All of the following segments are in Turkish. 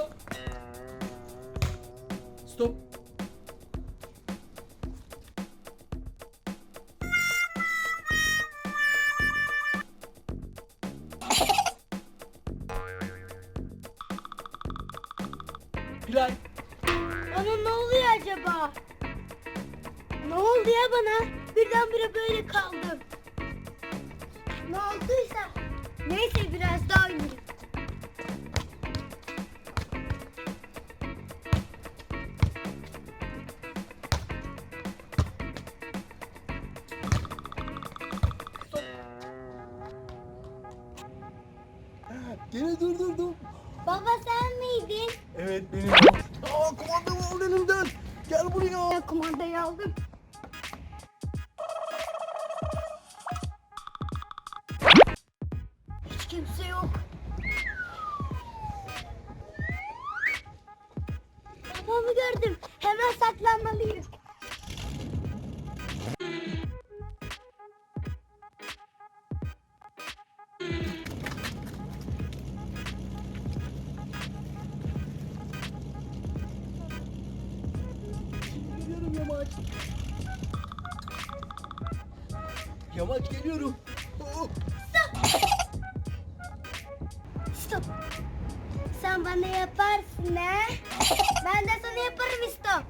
Stop. Stop. Bilal. Bana ne oluyor acaba? Ne oldu ya bana? Birdenbire böyle kaldım. Ne olduysa. Neyse biraz daha oynayayım. Gene durdurdum. Baba sen miydin? Evet benim. Aa kumandamı al elimden. Gel buraya. Ya kumandayı aldım. Hiç kimse yok. Babamı gördüm. Hemen saklanmalıyım. Yamaç. Yamaç geliyorum. Oh. Stop. Sen bana yaparsın ha? Ben de sana yaparım stop.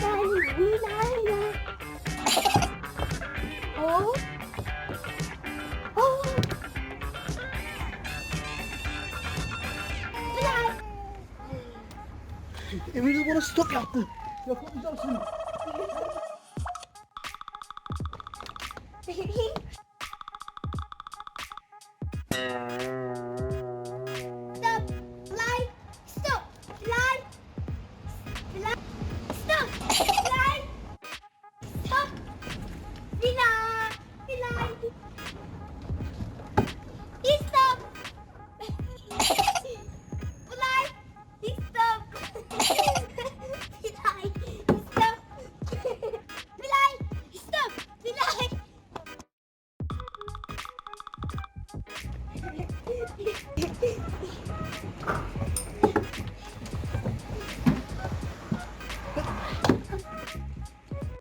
Sen Bilal'le. Emir bana stop yaptı. Yakalayacağım seni.